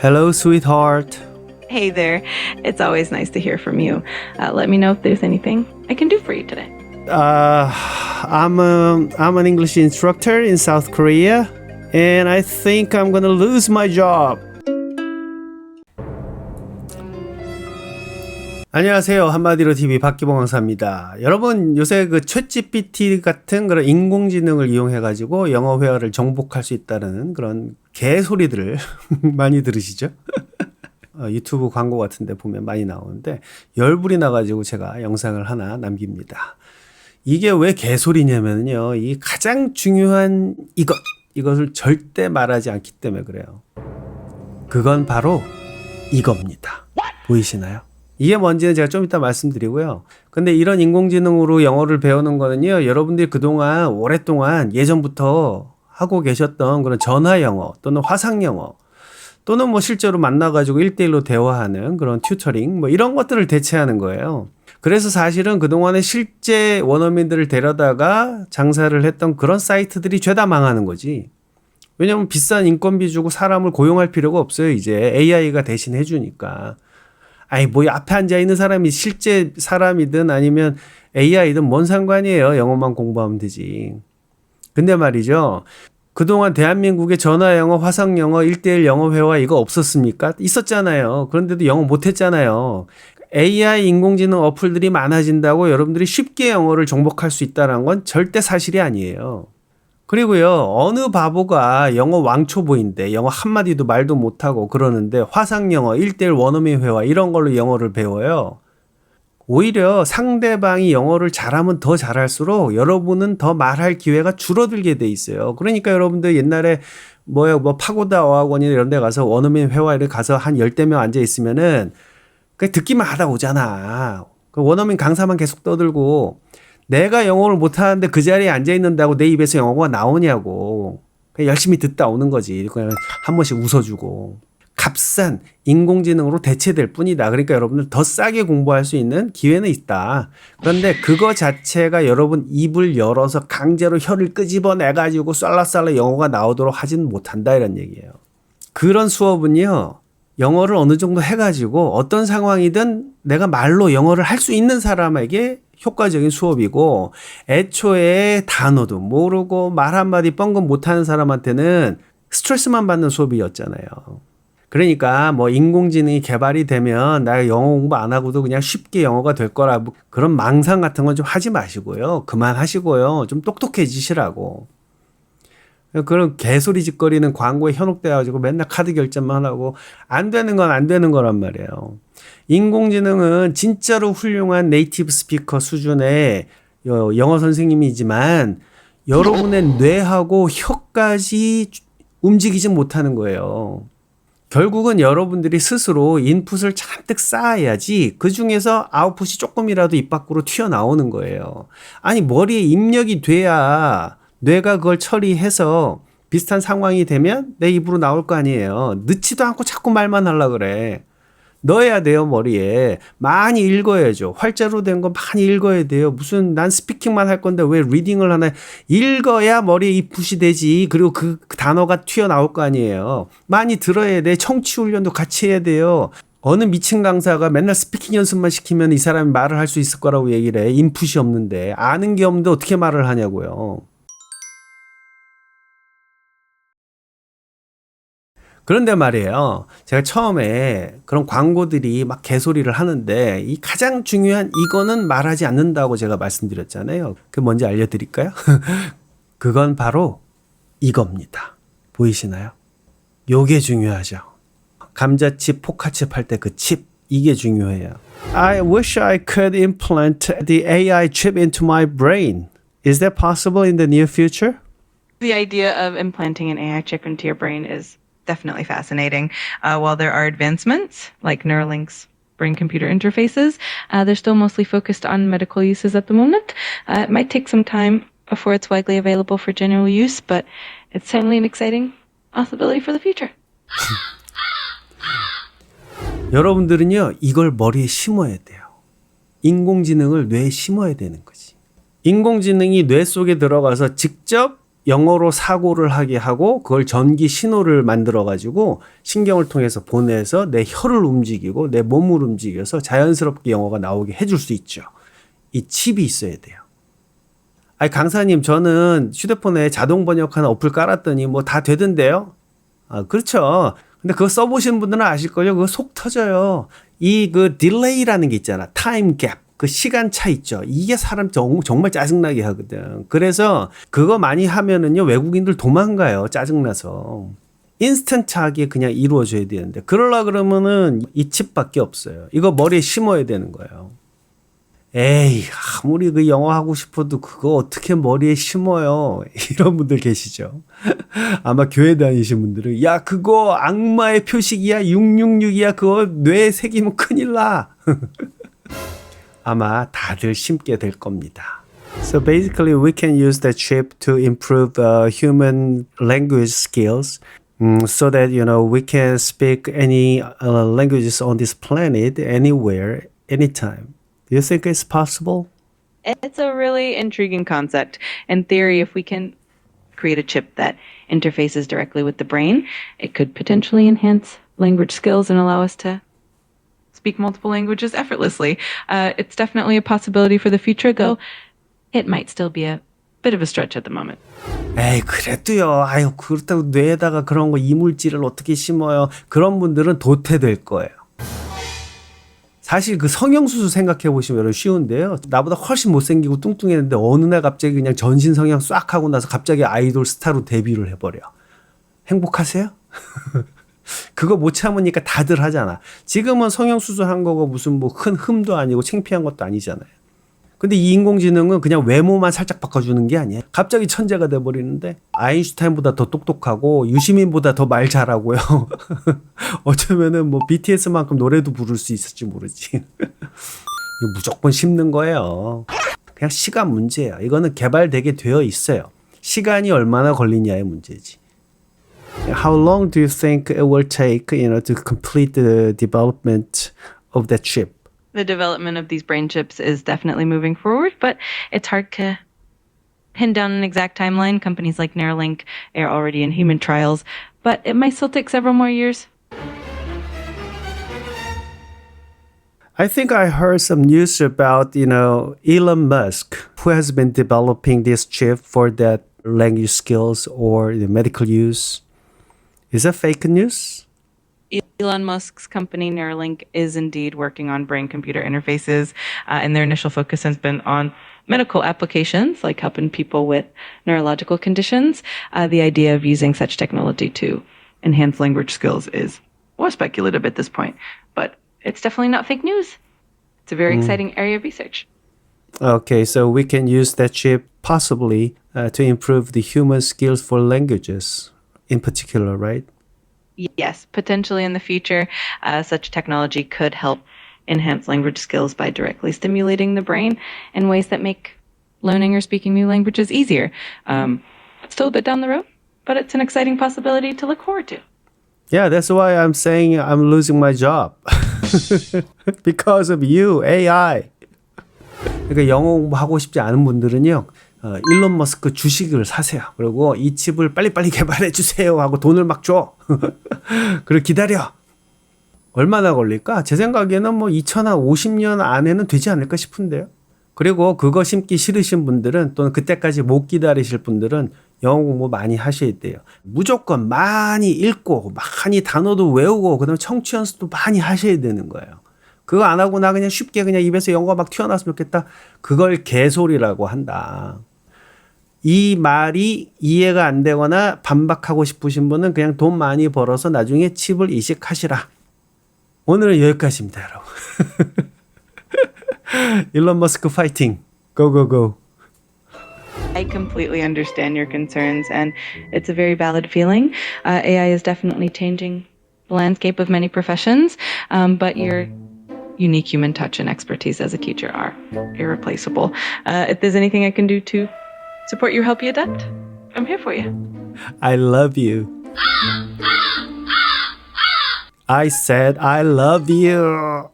Hello, sweetheart. Hey there. It's always nice to hear from you. Uh, let me know if there's anything I can do for you today. Uh, I'm a, I'm an English instructor in South Korea, and I think I'm gonna lose my job. 안녕하세요. 한마디로 TV 박기봉 강사입니다. 여러분 요새 그 챗GPT 같은 그런 인공지능을 이용해 가지고 영어 회화를 정복할 수 있다는 그런 개소리들을 많이 들으시죠? 어, 유튜브 광고 같은데 보면 많이 나오는데 열불이 나가지고 제가 영상을 하나 남깁니다. 이게 왜 개소리냐면요. 이 가장 중요한 이것, 이것을 절대 말하지 않기 때문에 그래요. 그건 바로 이겁니다. 보이시나요? 이게 뭔지는 제가 좀 이따 말씀드리고요. 근데 이런 인공지능으로 영어를 배우는 거는요, 여러분들이 그동안 오랫동안 예전부터 하고 계셨던 그런 전화 영어 또는 화상 영어 또는 뭐 실제로 만나가지고 1대1로 대화하는 그런 튜터링 뭐 이런 것들을 대체하는 거예요. 그래서 사실은 그동안에 실제 원어민들을 데려다가 장사를 했던 그런 사이트들이 죄다 망하는 거지. 왜냐면 비싼 인건비 주고 사람을 고용할 필요가 없어요. 이제 AI가 대신 해주니까. 아니, 뭐 앞에 앉아 있는 사람이 실제 사람이든 아니면 AI든 뭔 상관이에요. 영어만 공부하면 되지. 근데 말이죠. 그동안 대한민국에 전화 영어, 화상 영어, 1대1 영어 회화 이거 없었습니까? 있었잖아요. 그런데도 영어 못 했잖아요. AI 인공지능 어플들이 많아진다고 여러분들이 쉽게 영어를 정복할 수 있다는 건 절대 사실이 아니에요. 그리고요, 어느 바보가 영어 왕초보인데 영어 한마디도 말도 못하고 그러는데 화상 영어, 1대1 원어민 회화 이런 걸로 영어를 배워요. 오히려 상대방이 영어를 잘하면 더 잘할수록 여러분은 더 말할 기회가 줄어들게 돼 있어요. 그러니까 여러분들 옛날에 뭐야, 뭐 파고다 어학원이나 이런 데 가서 원어민 회화를 가서 한 열대 명 앉아 있으면은 그 듣기만 하다 오잖아. 그 원어민 강사만 계속 떠들고 내가 영어를 못하는데 그 자리에 앉아 있는다고 내 입에서 영어가 나오냐고. 열심히 듣다 오는 거지. 그냥 한 번씩 웃어주고. 값싼 인공지능으로 대체될 뿐이다. 그러니까 여러분들 더 싸게 공부할 수 있는 기회는 있다. 그런데 그거 자체가 여러분 입을 열어서 강제로 혀를 끄집어내 가지고 쌀라쌀라 영어가 나오도록 하지는 못한다 이런 얘기예요. 그런 수업은요. 영어를 어느 정도 해가지고 어떤 상황이든 내가 말로 영어를 할 수 있는 사람에게 효과적인 수업이고 애초에 단어도 모르고 말 한마디 뻥긋 못하는 사람한테는 스트레스만 받는 수업이었잖아요. 그러니까 뭐 인공지능이 개발이 되면 나 영어 공부 안 하고도 그냥 쉽게 영어가 될 거라 뭐 그런 망상 같은 건 좀 하지 마시고요. 그만하시고요. 좀 똑똑해지시라고. 그런 개소리 짓거리는 광고에 현혹돼가지고 맨날 카드 결제만 하고 안 되는 건 안 되는 거란 말이에요. 인공지능은 진짜로 훌륭한 네이티브 스피커 수준의 영어 선생님이지만 여러분의 뇌하고 혀까지 움직이지 못하는 거예요. 결국은 여러분들이 스스로 인풋을 잔뜩 쌓아야지 그 중에서 아웃풋이 조금이라도 입 밖으로 튀어나오는 거예요. 아니, 머리에 입력이 돼야 뇌가 그걸 처리해서 비슷한 상황이 되면 내 입으로 나올 거 아니에요. 늦지도 않고 자꾸 말만 하려 그래. 넣어야 돼요, 머리에. 많이 읽어야죠. 활자로 된 거 많이 읽어야 돼요. 무슨 난 스피킹만 할 건데 왜 리딩을 하나. 읽어야 머리에 입풋이 되지. 그리고 그 단어가 튀어나올 거 아니에요. 많이 들어야 돼. 청취 훈련도 같이 해야 돼요. 어느 미친 강사가 맨날 스피킹 연습만 시키면 이 사람이 말을 할 수 있을 거라고 얘기를 해. 인풋이 없는데. 아는 게 없는데 어떻게 말을 하냐고요. 그런데 말이에요. 제가 처음에 그런 광고들이 막 개소리를 하는데 이 가장 중요한 이거는 말하지 않는다고 제가 말씀드렸잖아요. 그 뭔지 알려드릴까요? 그건 바로 이겁니다. 보이시나요? 요게 중요하죠. 감자칩, 포카칩 할 때 그 칩, 이게 중요해요. I wish I could implant the AI chip into my brain. Is that possible in the near future? The idea of implanting an AI chip into your brain is definitely fascinating. Uh, while there are advancements like Neuralink's brain computer interfaces, uh, they're still mostly focused on medical uses at the moment. Uh, it might take some time before it's widely available for general use, but it's certainly an exciting possibility for the future. 여러분들은요, 이걸 머리에 심어야 돼요. 인공지능을 뇌에 심어야 되는 거지. 인공지능이 뇌 속에 들어가서 직접 영어로 사고를 하게 하고 그걸 전기 신호를 만들어 가지고 신경을 통해서 보내서 내 혀를 움직이고 내 몸을 움직여서 자연스럽게 영어가 나오게 해줄 수 있죠. 이 칩이 있어야 돼요. 아니 강사님 저는 휴대폰에 자동 번역하는 어플 깔았더니 뭐 다 되던데요. 아 그렇죠. 근데 그거 써보신 분들은 아실걸요. 그거 속 터져요. 이 그 딜레이라는 게 있잖아. 타임 갭. 그 시간 차 있죠. 이게 사람 정, 정말 짜증나게 하거든. 그래서 그거 많이 하면은요 외국인들 도망가요. 짜증나서. 인스턴트하게 그냥 이루어져야 되는데 그러려 그러면은 이 칩밖에 없어요. 이거 머리에 심어야 되는 거예요. 에이, 아무리 그 영어 하고 싶어도 그거 어떻게 머리에 심어요? 이런 분들 계시죠. 아마 교회 다니신 분들은, 야, 그거 악마의 표식이야, 666이야, 그거 뇌에 새기면 큰일 나. 아마 다들 심게 될 겁니다. So basically, we can use the chip to improve uh, human language skills. mm, so that you know we can speak any uh, languages on this planet anywhere anytime do you think it's possible It's a really intriguing concept. In theory, if we can create a chip that interfaces directly with the brain, it could potentially enhance language skills and allow us to speak multiple languages effortlessly. Uh, it's definitely a possibility for the future, though it might still be a bit of a stretch at the moment. 에이 그래도요 아유 그렇다고 뇌에다가 그런 거 이물질을 어떻게 심어요 그런 분들은 도태될 거예요 사실 그 성형수술 생각해 보시면 쉬운데요 나보다 훨씬 못생기고 뚱뚱했는데 어느 날 갑자기 그냥 전신 성형 싹 하고 나서 갑자기 아이돌 스타로 데뷔를 해버려 행복하세요? 그거 못 참으니까 다들 하잖아 지금은 성형수술 한 거가 무슨 뭐 큰 흠도 아니고 창피한 것도 아니잖아요 근데 이 인공지능은 그냥 외모만 살짝 바꿔주는 게 아니에요. 갑자기 천재가 돼버리는데 아인슈타인보다 더 똑똑하고 유시민보다 더 말 잘하고요. 어쩌면은 뭐 BTS만큼 노래도 부를 수 있을지 모르지. 이거 무조건 심는 거예요. 그냥 시간 문제예요. 이거는 개발되게 되어 있어요. 시간이 얼마나 걸리냐의 문제지. How long do you think it will take, you know, to complete the development of that chip? The development of these brain chips is definitely moving forward, but it's hard to pin down an exact timeline. Companies like Neuralink are already in human trials, but it might still take several more years. I think I heard some news about, you know, Elon Musk, who has been developing this chip for that language skills or the medical use. Is that fake news? Elon Musk's company Neuralink is indeed working on brain computer interfaces, uh, and their initial focus has been on medical applications, like helping people with neurological conditions. Uh, the idea of using such technology to enhance language skills is more speculative at this point, but it's definitely not fake news. It's a very exciting area of research. Okay, so we can use that chip possibly uh, to improve the human skills for languages in particular, right? Yes, potentially in the future, uh, such technology could help enhance language skills by directly stimulating the brain in ways that make learning or speaking new languages easier. Um, still a bit down the road, but it's an exciting possibility to look forward to. Yeah, that's why I'm saying I'm losing my job. because of you, AI. 그러니까 영어 공부하고 싶지 않은 분들은요. 어, 일론 머스크 주식을 사세요. 그리고 이 칩을 빨리빨리 개발해 주세요 하고 돈을 막 줘. 그리고 기다려. 얼마나 걸릴까? 제 생각에는 뭐 2050년 안에는 되지 않을까 싶은데요. 그리고 그거 심기 싫으신 분들은 또는 그때까지 못 기다리실 분들은 영어 공부 많이 하셔야 돼요. 무조건 많이 읽고 많이 단어도 외우고 그다음에 청취 연습도 많이 하셔야 되는 거예요. 그거 안 하고 나 그냥 쉽게 그냥 입에서 영어가 막 튀어나왔으면 좋겠다. 그걸 개소리라고 한다. 이 말이 이해가 안 되거나 반박하고 싶으신 분은 그냥 돈 많이 벌어서 나중에 칩을 이식하시라. 오늘은 여기까지입니다, 여러분. 일론 머스크 파이팅. 고고고. I completely understand your concerns, and it's a very valid feeling. Uh, AI is definitely changing the landscape of many professions, um, but your unique human touch and expertise as a teacher are irreplaceable. Uh, if there's anything I can do to support you, help you adapt, I'm here for you. I love you. I said I love you.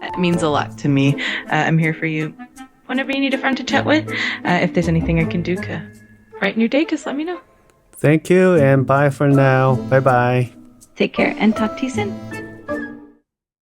That means a lot to me. Uh, I'm here for you whenever you need a friend to chat with. Uh, if there's anything I can do to brighten your day, just let me know. Thank you and bye for now. Bye bye. Take care and talk to you soon.